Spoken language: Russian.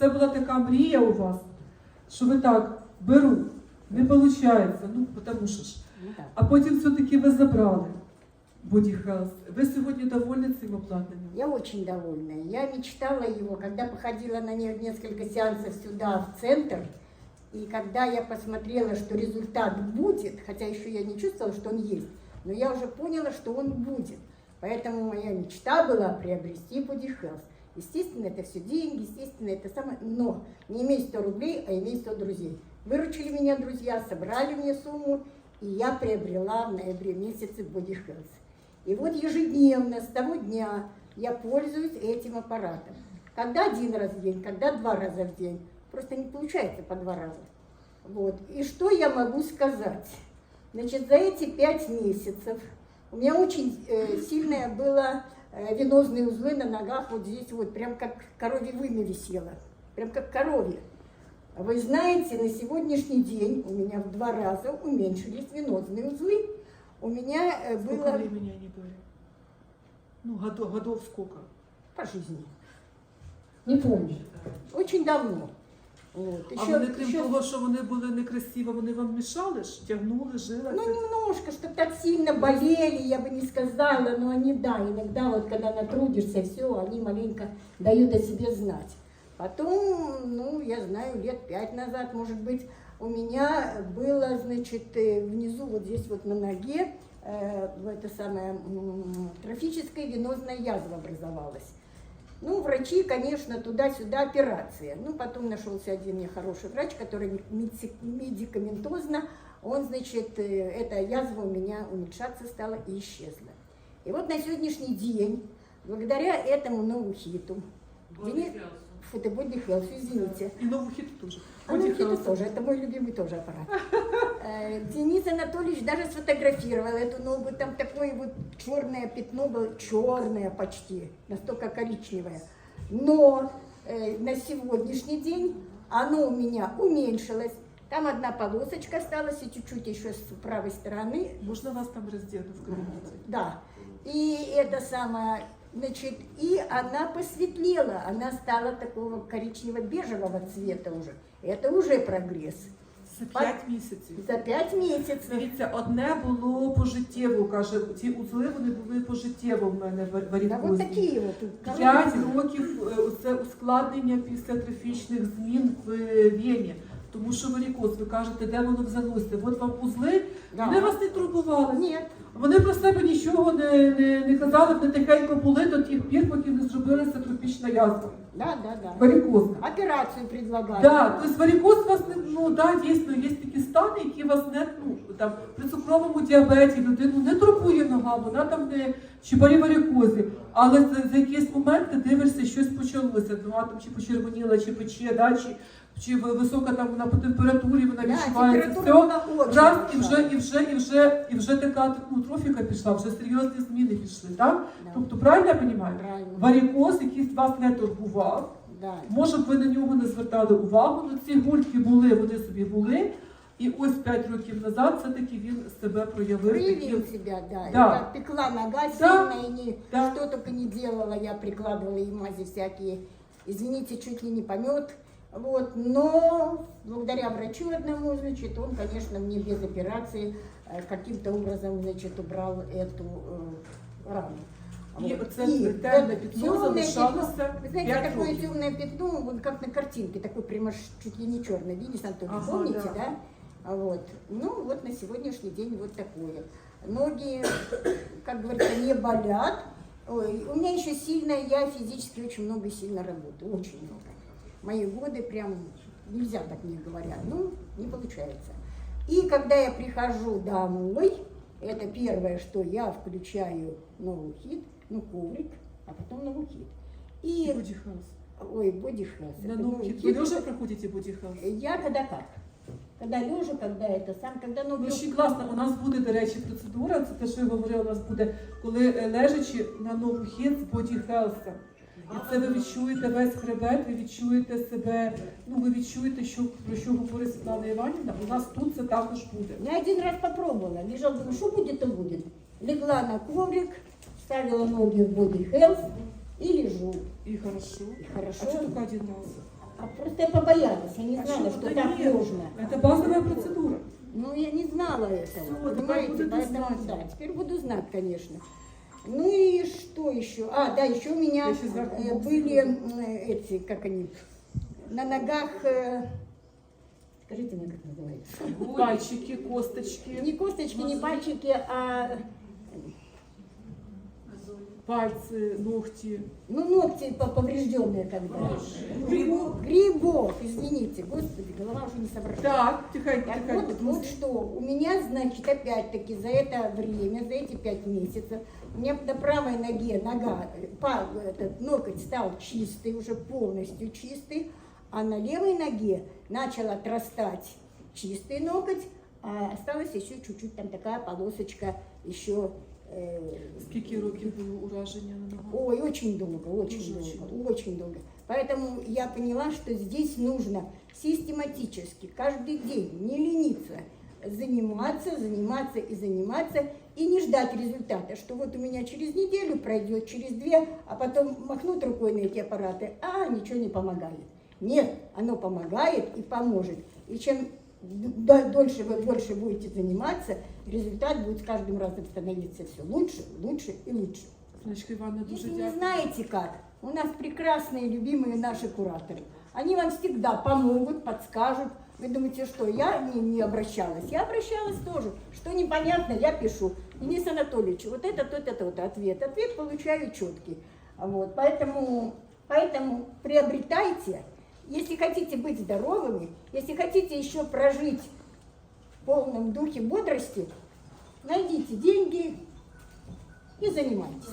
це була така мрія у вас, що ви так беру, не виходить, ну тому що ж. Ну так. А потім все-таки ви забрали Body Health. Ви сьогодні довольні цим обладнанням? Я очень довольна. Я мечтала его, когда походила на не- несколько сеансов сюда, в центр, и когда я посмотрела, что результат будет, хотя еще я не чувствовала, что он есть, но я уже поняла, что он будет. Поэтому моя мечта была приобрести Body Health. Естественно, это все деньги, естественно, это самое, но не имей 100 рублей, а имей 100 друзей. Выручили меня друзья, собрали мне сумму, и я приобрела в ноябре месяце Body Health. И вот ежедневно, с того дня, я пользуюсь этим аппаратом. Когда один раз в день, когда два раза в день. Просто не получается по два раза. Вот. И что я могу сказать? Значит, за эти пять месяцев у меня очень э, сильное было венозные узлы на ногах, вот здесь вот, прям как коровье вымя висело, прям как коровье. Вы знаете, на сегодняшний день у меня в два раза уменьшились венозные узлы. У меня э, Сколько было времени они были? Ну, годов, годов сколько? по жизни. Не помню. Очень давно. Вот. А Еще- вони, крім еще- того, що вони були некрасиві, вони вам мішали ж? Тягнули, жили? Ну, немножко, что так сильно болели, я бы не сказала, но они, да, иногда вот когда натрудишься, все, они маленько дают о себе знать. Потом, ну, я знаю, лет пять назад, может быть, у меня было, значит, э, внизу, вот здесь вот на ноге, э, в это самое, м, трофическая венозная язва образовалась. Ну, врачи, конечно, туда-сюда операция. Ну, потом нашелся один мне хороший врач, который меди- медикаментозно, он, значит, э, эта язва у меня уменьшаться стала и исчезла. И вот на сегодняшний день, благодаря этому новому хиту, Дени- фотободи Health, извините, І нову хіту теж. а ну, Body хиту Health. тоже, это мой любимый тоже аппарат. Э, Денис Анатольевич даже сфотографировал эту ногу, там такое вот черное пятно было, черное почти, настолько коричневое. Но э, на сегодняшний день оно у меня уменьшилось. Там одна полосочка осталась и чуть-чуть еще с правой стороны. Можна вас там роздіти в кабінеті? Да. И это самое, значит, и она посветлела, она стала такого коричнево-бежевого цвета уже. Это уже прогресс. Це 5 місяців. За пять месяцев. Дивіться, одне було пожиттєво, каже, ці узли вони були пожиттєво в мене в- Да вот варікозні. такие вот. тут П'ять коробки. років е, це ускладнення після трофічних змін в е, вені. Тому що варікоз, ви кажете, де воно взялося? От вам узли, Да. вони вас не турбували. Ні. Вони про себе нічого не, не, не казали, вони тихенько були до тих пір, поки не зробилася тропічна язва. Да, да, да. Варікоз. Операцію предлагали. Да, тобто варікоз вас не ну да, дійсно є такі стани, які вас не ну там при цукровому діабеті людину не турбує нога, вона там не чи варікозі, але за, за якийсь момент ти дивишся, щось почалося. Нога там чи почервоніла, чи пече, да, чи, чи висока там вона по температурі, вона Да, відчувається. Все, і вже, і вже, і вже, і вже така ну, трофіка пішла, вже серйозні зміни пішли, так? Да. Тобто, правильно я розумію? Варікоз, який вас не турбував. Да. Може б ви на нього не звертали увагу, але ці гульки були, вони собі були. І ось 5 років назад все-таки він себе проявив. Проявил таким- себя, да. Да. Я пекла нога Да. сильно, и не, Да. что только не делала, я прикладывала и мази всякие. Извините, чуть ли не помет. Вот, но благодаря врачу одному, значит, он, конечно, мне без операции э, каким-то образом, значит, убрал эту э, рану. І Вот. оце И темне это пятно темное залишалося пятно. Вы знаете, пять такое років. темное пятно, вот как на картинке, такое прямо ж чуть ли не черное. Денис Анатольевич, Ага, помните, да. да? Вот. Ну, вот на сегодняшний день вот такое. Ноги, как говорится, не болят. Ой, у меня еще сильно, я физически очень много сильно работаю, очень много. Мои годы прям, нельзя так мне говорят, ну, не получается. И когда я прихожу домой, это первое, что я включаю новый хит, ну, коврик, а потом новый хит. И, Health. ой, боди хелс. На новый хит. лежа проходите Body Health? Я когда как? Когда лежа, когда это сам, когда ноги... Ну, ще класно, у нас буде, до речі, процедура, це те, що я говорила, у нас буде, коли е, лежачи на нову хід з Body Health. І це ви відчуєте весь хребет, ви відчуєте себе, ну ви відчуєте, що про що говорить Світлана Іванівна. У нас тут це також буде. Я один раз попробовала, лежал, думаю, что будет, то будет. Легла на коврик, ставила ноги в боди health и лежу. І хорошо. И хорошо. А що тільки один раз? А просто я побоялась, я не А знала, что, что так нет. можно. Это базовая процедура. Ну, я не знала этого, Всё, понимаете, поэтому, да, теперь буду знать, конечно. Ну и что еще? А, да, еще у меня э, были м, эти, как они, на ногах, э, скажите мне, как называется? Пальчики, косточки, Не косточки, не пальчики, а пальцы, ногти. ну ногти по- поврежденные когда. Грибок. Грибок, извините, господи, голова уже не соображает. Так, тихонько, Так тихонько. вот, вот что, у меня, значит, опять-таки за это время, за эти пять месяцев, у меня на правой ноге нога, э, па- этот ноготь стал чистый, уже полностью чистый, а на левой ноге начал отрастать чистый ноготь, а осталась еще чуть-чуть там такая полосочка еще. Э, Скільки років було ураження на ногах? Ой, очень долго, очень Дуже долго, очень долго. Поэтому я поняла, что здесь нужно систематически, каждый день, не лениться, заниматься, заниматься и заниматься, и не ждать результата, что вот у меня через неделю пройдет, через две, а потом махнут рукой на эти аппараты, а ничего не помогает. Нет, оно помогает и поможет. И чем дольше вы больше будете заниматься, результат будет с каждым разом становиться все лучше, лучше и лучше. Івановна, дуже Если не дякую. знаете как, у нас прекрасные, любимые наши кураторы. Они вам всегда помогут, подскажут. Вы думаете, что я не, не обращалась? Я обращалась тоже. Что непонятно, я пишу. Денис Анатольевич, вот это, вот это, вот ответ. Ответ получаю четкий. Вот, поэтому, поэтому приобретайте. Если хотите быть здоровыми, если хотите еще прожить в полном духе бодрости, найдите деньги и занимайтесь.